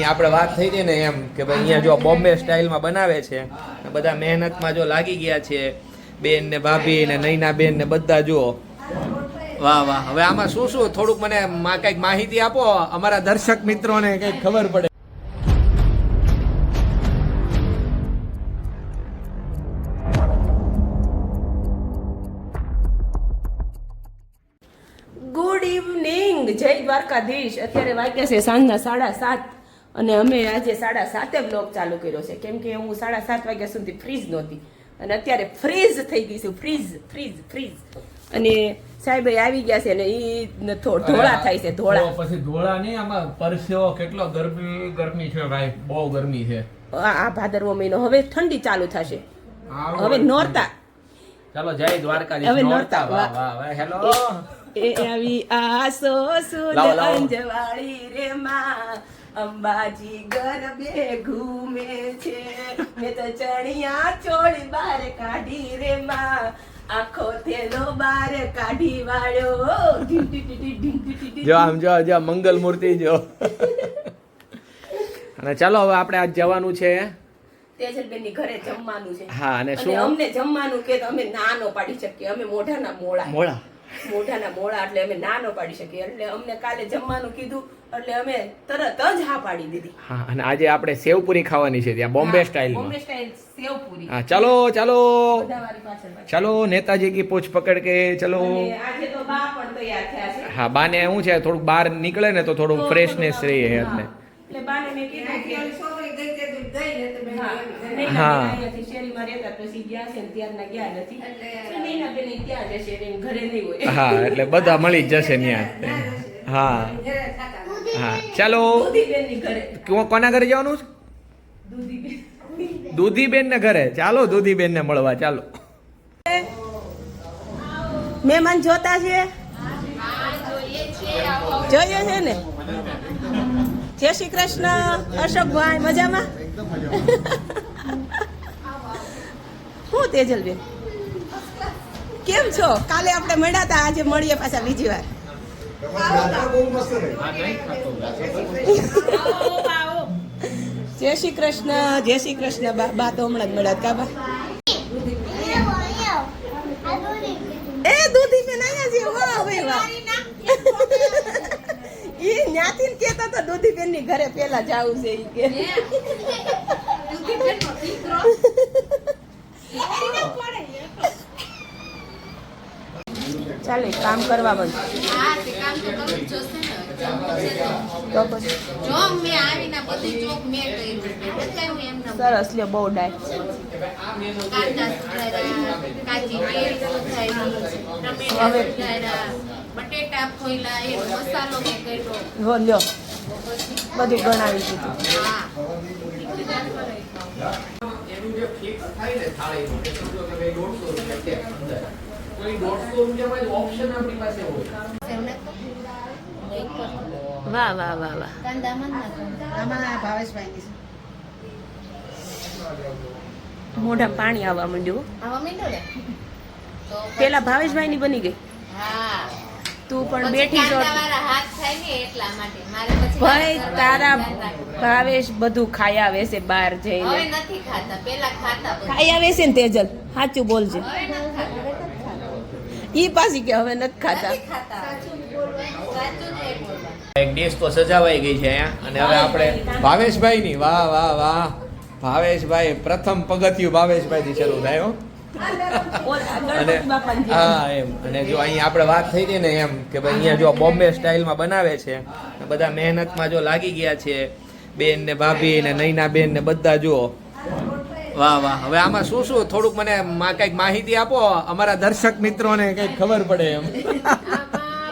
અહીં આપણે વાત થઈ હતી ને એમ કે ભાઈ અહીંયા જો બોમ્બે સ્ટાઇલમાં બનાવે છે, બધા મહેનતમાં જો લાગી ગયા છે, બેન ને ભાભી ને નૈના બેન ને બધા જુઓ. વાહ વાહ. હવે આમાં શું શું? થોડુંક મને કંઈક માહિતી આપો. અમારા દર્શક મિત્રોને કંઈક ખબર પડે. ગુડ ઇવનિંગ જય દ્વારકાધીશ. અત્યારે વાગ્યા છે સાંજના સાડા સાત. અને અમે આજે સાડા સાતે બ્લોગ ચાલુ કર્યો છે. કેમ કે હું સાડા સાત વાગ્યા સુધી ફ્રીજ નહોતી. અને અત્યારે ફ્રીઝ થઈ ગઈ છું. ફ્રીઝ ફ્રીઝ ફ્રીઝ અને સાહેબ આવી ગયા છે ને એ ધોળા થાય છે ધોળા. પછી ધોળા નહીં આમાં પરસેવો કેટલો ગરમી ગરમી છે ભાઈ? બહુ ગરમી છે. આ ભાદરવો મહિનો હવે ઠંડી ચાલુ થશે. હવે નોરતા. ચાલો જય દ્વારકા હવે નોરતા, વાહ વાહ. હેલો એ આવી આસો સુદ. અંજવાળી રે માં. અંબાજી ગરબે ઘૂમે છે. મેં તો ચણિયા ચોળી બાર કાઢી રે માં. આખો થેલો બાર કાઢી વાળ્યો. જો આમ જો જો મંગલ મૂર્તિ જો. અને ચાલો હવે આપણે આજ જવાનું છે. તેજલબેનની ઘરે જમવાનું છે. હા અને અને શું? અમને જમવાનું કે અમે ના નો પાડી શકીએ. અમે મોઢાના મોળા. મોળા? મોઢાના મોળા એટલે અમે ના નો પાડી શકીએ. એટલે અમને કાલે જમવાનું કીધું. એટલે અમે તરત જ હા પાડી દીધી. હા અને આજે આપણે સેવપુરી ખાવાની છે ત્યાં બોમ્બે સ્ટાઇલ સ્ટાઇલમાં. બોમ્બે સ્ટાઇલ સેવપુરી. હા ચાલો ચાલો. ચાલો નેતાજી કી પૂછ પકડ કે ચલો. આજે તો બા પણ તૈયાર થયા છે. હા બાને શું છે થોડુંક બહાર નીકળે ને તો થોડું ફ્રેશનેસ થોડું- રહે હા. એટલે એટલે બાને મેં કીધું કે હા, હા. નૈના બેન અહીંયાથી શેરીમાં રહેતા પછી ગયા છે ને ત્યારના ગયા નથી. એટલે બેન અહીં ત્યાં જશે ઘરે નહીં હોય. હા એટલે બધા મળી જ જશે ત્યાં હા. હા, ચાલો. કોના ઘરે જવાનું છે? દૂધીબેન ને ઘરે. ચાલો દૂધીબેન ને મળવા, ચાલો. મહેમાન જોતા છે? જોઈએ છે ને? જય શ્રી કૃષ્ણ, અશોકભાઈ, મજામાં? હું તેજલબેન. કેમ છો? કાલે આપણે મળ્યા હતા, આજે મળીએ પાછા બીજી વાર. જય શ્રી કૃષ્ણ જય શ્રી કૃષ્ણ. બા તો હમણાં જ મળ્યા હતા, કા બા? એ દૂધી બેન અહીંયા છે વાહ ભાઈ વાહ. ઈ ન્યાથી કેતા તો દૂધી બેનની ઘરે પેલા જાવું છે ઈ કે. ચાલે કામ કરવા બંધ હા, તે ને. પછી મેં આવીને બધું ચોક મેં કર્યું. બતાવ્યું એમને. સરસ લે બહુ ડાય હવે- બટેટા ફોઈલા એ મસાલો મેં કર્યો. લ્યો બધું ગણાવી દીધું હા. એનું જે ફિક્સ થાય ને થાળીનું એ સમજો કે ભાઈ દોઢસો રૂપિયા છે અંદર વાહ વાહ વાહ વાહ. મોઢા પાણી આવવા માંડ્યું. પેલા ભાવેશભાઈ ની? બની ગઈ. તું પણ બેઠી છો કાંદાવાળા હાથ થાય ને એટલા માટે. મારે પછી ભાઈ તારા. ભાવેશ બધું ખાઈ આવે છે બહાર જઈને. નથી ખાતા. પેલા ખાતા બધું. ખાઈ આવે છે ને તેજલ. સાચું બોલજે. ઈ પાછી કે હવે નથી ખાતા. એક ડીશ તો સજાવાઈ ગઈ છે અહીંયા. અને હવે આપણે ભાવેશભાઈ ની વાહ વાહ વાહ. ભાવેશભાઈ પ્રથમ પગથિયું ભાવેશભાઈ થી શરૂ થાય હો. અને હા એમ. અને જો અહીં આપણે વાત થઈ હતી ને એમ કે ભાઈ અહીંયા જો બોમ્બે સ્ટાઇલમાં બનાવે છે બધા મહેનતમાં જો લાગી ગયા છે બેન ને ભાભી ને નૈના બેન ને બધા જુઓ. વાહ વાહ. હવે આમાં શું શું? થોડુંક મને મા- કંઈક માહિતી આપો. અમારા દર્શક મિત્રોને કંઈક ખબર પડે એમ.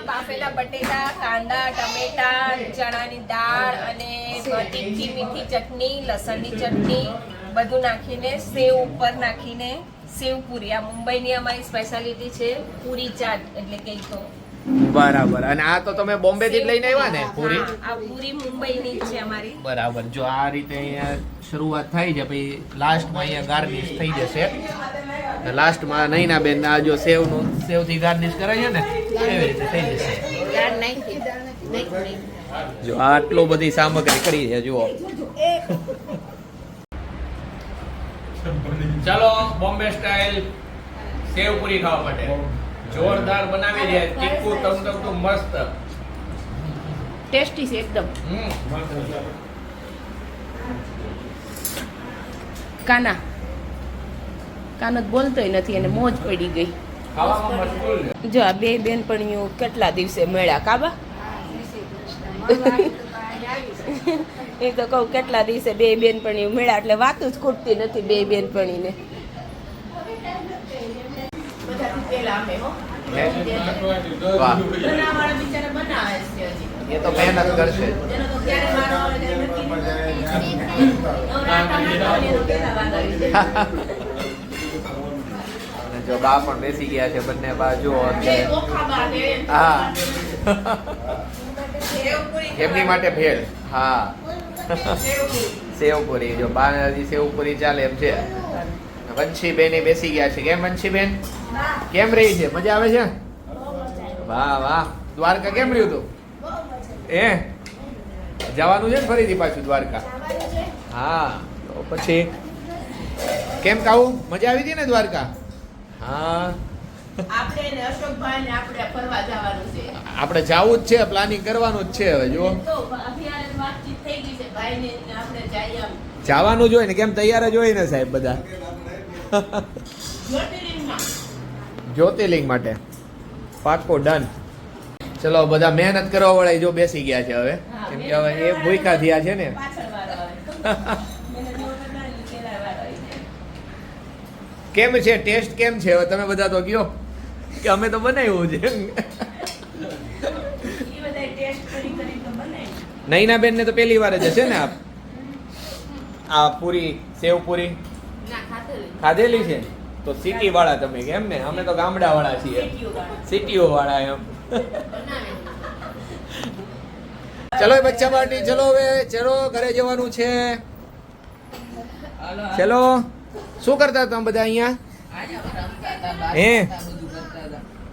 બાફેલા બટેટા, કાંદા, ટમેટા, ચણાની દાળ અને તીખી મીઠી ચટણી, લસણની ચટણી બધું નાખીને સેવ ઉપર નાખીને સેવ પૂરી. આ મુંબઈની અમારી સ્પેશિયાલિટી છે પૂરી ચાટ, એટલે તો. બરાબર. અને આ તો તમે બોમ્બે થી લઈને આવ્યા ને? પૂરી. આ પૂરી મુંબઈ ની છે અમારી. બરાબર. જો આ રીતે અહીંયા શરૂઆત થાય છે પછી લાસ્ટમાં અહીંયા ગાર્નિશ થઈ જશે. લાસ્ટમાં નૈના બેન આ જો સેવનું સેવથી ગાર્નિશ કરે છે ને એવી રીતે થઈ જશે. જો આટલો બધી સામગ્રી કરી છે જુઓ. ચાલો બોમ્બે સ્ટાઇલ સેવ પૂરી ખાવા માટે. જોરદાર બનાવી દે તીખું તો મસ્ત. ટેસ્ટી છે એકદમ. કાના. કાનો બોલતોય નથી અને મોજ પડી ગઈ. જો આ બે બેનપણીઓ કેટલા દિવસે મળ્યા કાબા એ તો કહું કેટલા દિવસે બે બેનપણીઓ મળ્યા એટલે વાતું જ ખૂટતી નથી બે બેનપણીને. વાર તો મહેનત કરશે. જો બા પણ બેસી ગયા છે બંને બા છે. હા. એમની માટે ભેળ. હા. સેવપુરી. જો બા હજી સેવપુરી ચાલે એમ છે. વંશીબેન બેસી ગયા છે. કેમ વંશીબેન? કેમ રહી છે? મજા આવે છે? વાહ વાહ. દ્વારકા કેમ રહ્યું તું? એ જવાનું છે ને ફરીથી પાછું દ્વારકા? હા. તો પછી? કેમ કાવું મજા આવી હતી ને દ્વારકા? હા. આપણે જવું જ છે પ્લાનિંગ કરવાનું જ છે હવે જઈએ આમ જવાનું જ હોય ને કેમ તૈયાર જ હોય ને સાહેબ બધા? જ્યોતિર્લિંગ માટે. પાકો ડન ચલો બધા મહેનત કરવા વાળા જો બેસી ગયા છે હવે. કેમ કે હવે એ ભૂખા થયા છે ને. કેમ છે? ટેસ્ટ કેમ છે? હવે તમે બધા તો કયો કે અમે તો બનાવ્યું છે. નૈના બેન ને તો પહેલી વાર જ હશે ને આપ? આ પૂરી સેવ પૂરી? ખાધેલી છે? તો સિટી વાળા તમે કેમ ને અમે તો ગામડા વાળા છીએ. સિટીઓ વાળા એમ. ચલો બચ્ચા પાર્ટી, ચલો હવે, ચલો ઘરે જવાનું છે. ચલો. શું કરતા તમે બધા અહીંયા? હે?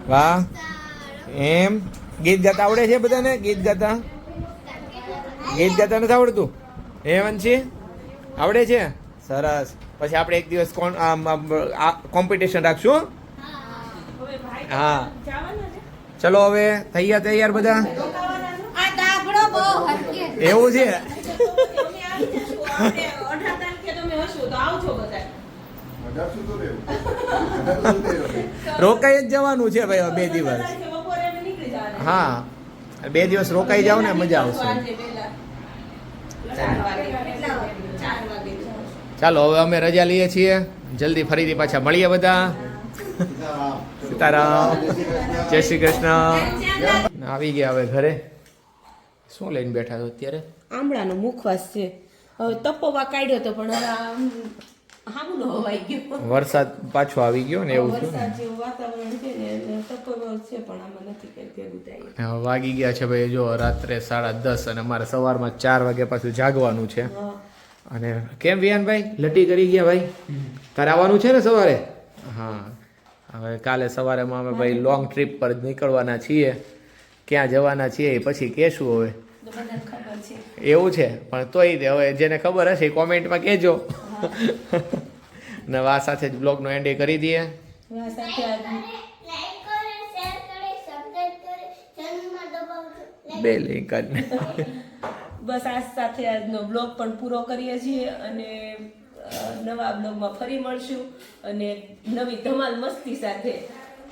વાહ. એમ? ગીત ગાતા આવડે છે બધાને? ગીત ગાતા? ગીત ગાતા નથી આવડતું? હે વંશી? આવડે છે? સરસ. પછી આપણે એક દિવસ કોણ કોમ્પિટિશન રાખશું, હા. ચલો હવે થઈ ગયા તૈયાર બધા? એવું છે? રોકાઈ જ જવાનું છે ભાઈ, બે દિવસ. હા. બે દિવસ રોકાઈ જાવ ને, મજા આવશે આજે વહેલા. ચાર વાગે કેટલા વાગે? ચાર વાગે ચાલો હવે અમે રજા લઈએ છીએ. જલ્દી ફરીથી પાછા મળીએ બધા. સીતારામ. જય શ્રી કૃષ્ણ. આવી ગયા હવે ઘરે. શું લઈને બેઠા છો અત્યારે? આમળાનો મુખવાસ છે. હવે તપોવા કાઢ્યો તો પણ હવે વરસાદ પાછો આવી ગયો ને એવું થયું વાગી ગયા છે ભાઈ. જો રાત્રે સાડા દસ અને અમારે સવારમાં ચાર વાગે પાછું જાગવાનું છે. અને કેમ વિયાનભાઈ લટી કરી ગયા ભાઈ? તારે આવવાનું છે ને સવારે? હા. હવે કાલે સવારેમાં અમે ભાઈ લોંગ ટ્રીપ પર નીકળવાના છીએ. ક્યાં જવાના છીએ એ પછી કહેશું હવે. તો બધાને ખબર છે. એવું છે પણ તોય હવે જેને ખબર હશે કોમેન્ટમાં કહેજો. ને વા સાથે જ બ્લોગનો એન્ડ કરી દઈએ. હવે આ સાથે આ લાઈક કરો શેર કરો સબસ્ક્રાઇબ કરો ચેનલમાં દબાવજો. બે લિંક બસ આ સાથે આજનો બ્લોગ પણ પૂરો કરીએ છીએ અને નવા બ્લોગમાં ફરી મળશું અને નવી ધમાલ મસ્તી સાથે.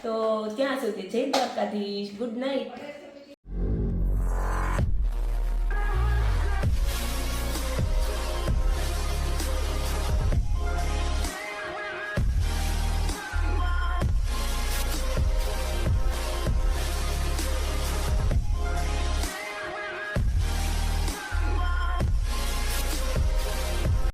તો ત્યાં સુધી જય દ્વારકાધીશ. Good night